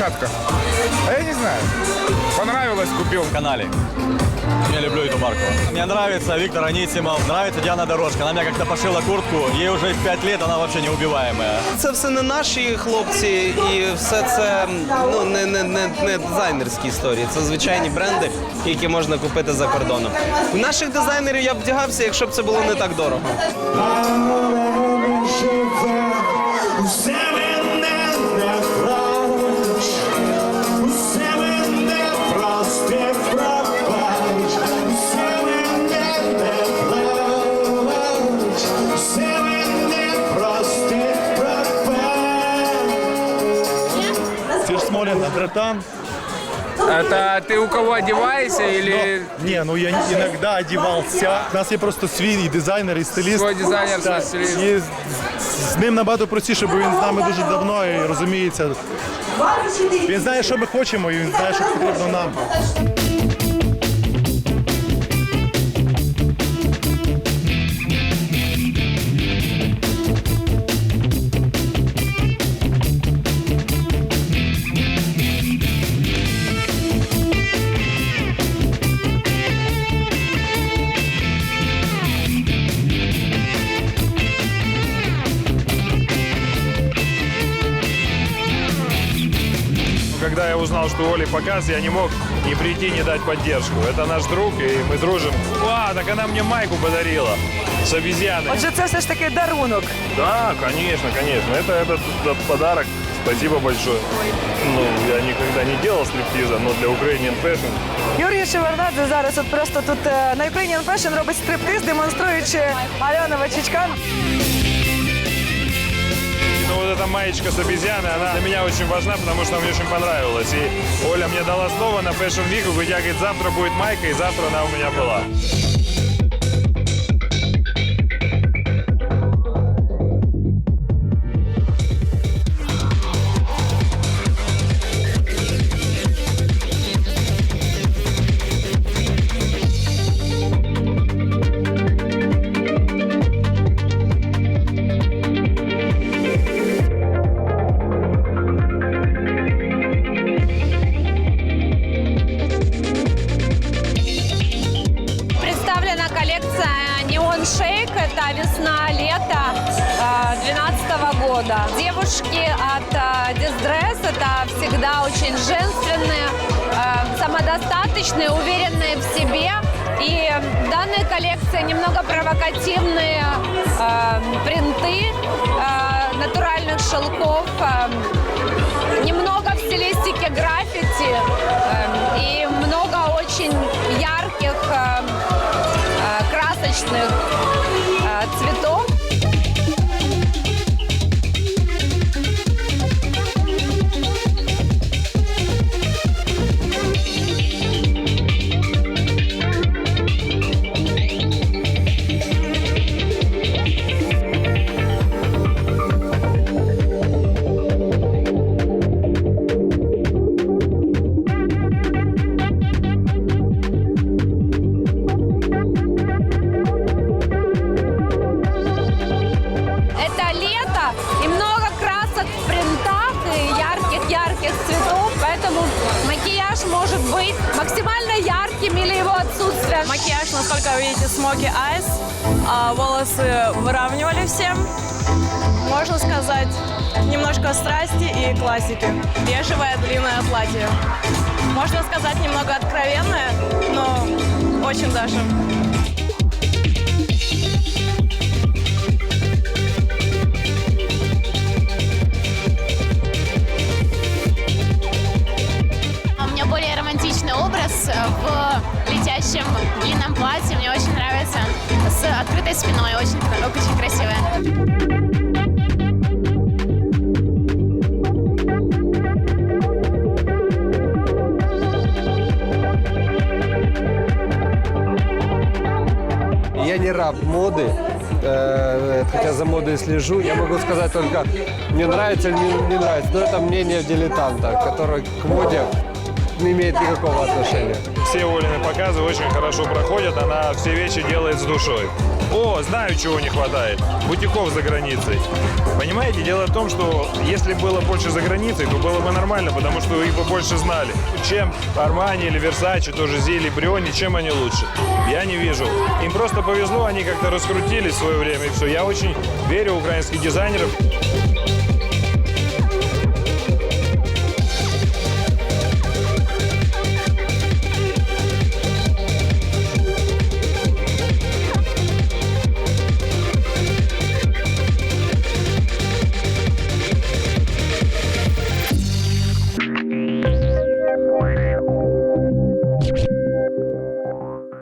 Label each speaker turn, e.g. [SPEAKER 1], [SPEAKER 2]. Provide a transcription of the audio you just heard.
[SPEAKER 1] десятка. А я не знаю. Понравилось, купил.
[SPEAKER 2] канале. Я люблю эту марку. Мне нравится Виктор Анисимов, нравится Диана Дорожка. Она мне как-то пошила куртку, ей уже 5 лет, она вообще неубиваемая.
[SPEAKER 3] Це все не наші хлопці, і все це ну не, не, не, не дизайнерські історії. Це звичайні бренди, які можна купити за кордоном. У наших дизайнерів я б вдягався, якщо б це було не так дорого.
[SPEAKER 4] Мене
[SPEAKER 5] Смолин, Адратан.
[SPEAKER 1] Это ты у кого одеваешься или
[SPEAKER 5] Не, ну я иногда одевался. У нас є просто свій і дизайнер, і стиліст.
[SPEAKER 1] свой дизайнер, свой
[SPEAKER 5] Так,
[SPEAKER 1] стилист?
[SPEAKER 5] І з, з ним набагато простіше, бо він з нами дуже давно і розуміється. Він знає, що ми хочемо, і він знає, що потрібно нам.
[SPEAKER 6] Когда я узнал, что Оли показ, я не мог не прийти, не дать поддержку. Это наш друг, и мы дружим. А, так она мне майку подарила с обезьяной.
[SPEAKER 7] Отже, це все ж таки дарунок.
[SPEAKER 6] Да, конечно, конечно. Это этот, этот подарок. Спасибо большое. Ну, я никогда не делал стриптиза, но для Ukrainian Fashion
[SPEAKER 7] Юрій Шевернадзе зараз от просто тут е, на Ukrainian Fashion робить стриптиз, демонструючи Альона Вачичка.
[SPEAKER 6] Ну, вот эта маечка с обезьяной, она для меня очень важна, потому что мне очень понравилась. И Оля мне дала слово на Fashion Week, говорит, говорит, завтра будет майка, и завтра она у меня была.
[SPEAKER 8] Коллекция Neon Shake. Это весна-лето 2012 года. Девушки от э, Distress это всегда очень женственные, э, самодостаточные, уверенные в себе. И данная коллекция немного провокативные принты натуральных шелков, красочных Ярких-ярких цветов, поэтому макияж может быть максимально ярким или его отсутствие.
[SPEAKER 7] Макияж, насколько вы видите, смоки айс. А волосы выравнивали всем. Можно сказать, немножко страсти и классики. Бежевое длинное платье. Можно сказать, немного откровенное, но очень даже.
[SPEAKER 8] Образ в летящем длинном платье. Мне очень нравится. С открытой спиной. Очень, очень красивая.
[SPEAKER 9] Я не раб моды, э, хотя за модой слежу. Я могу сказать только, мне нравится или не, нравится. Но это мнение дилетанта, который к моде не имеет никакого отношения.
[SPEAKER 6] Все Олины показы очень хорошо проходят, она все вещи делает с душой. О, знаю, чего не хватает. Бутиков за границей. Понимаете, дело в том, что если было больше за границей, то было бы нормально, потому что их бы больше знали. Чем Армани или Версачи, тоже Зили, Бриони, чем они лучше? Я не вижу. Им просто повезло, они как-то раскрутились в свое время, и все. Я очень верю в украинских дизайнеров.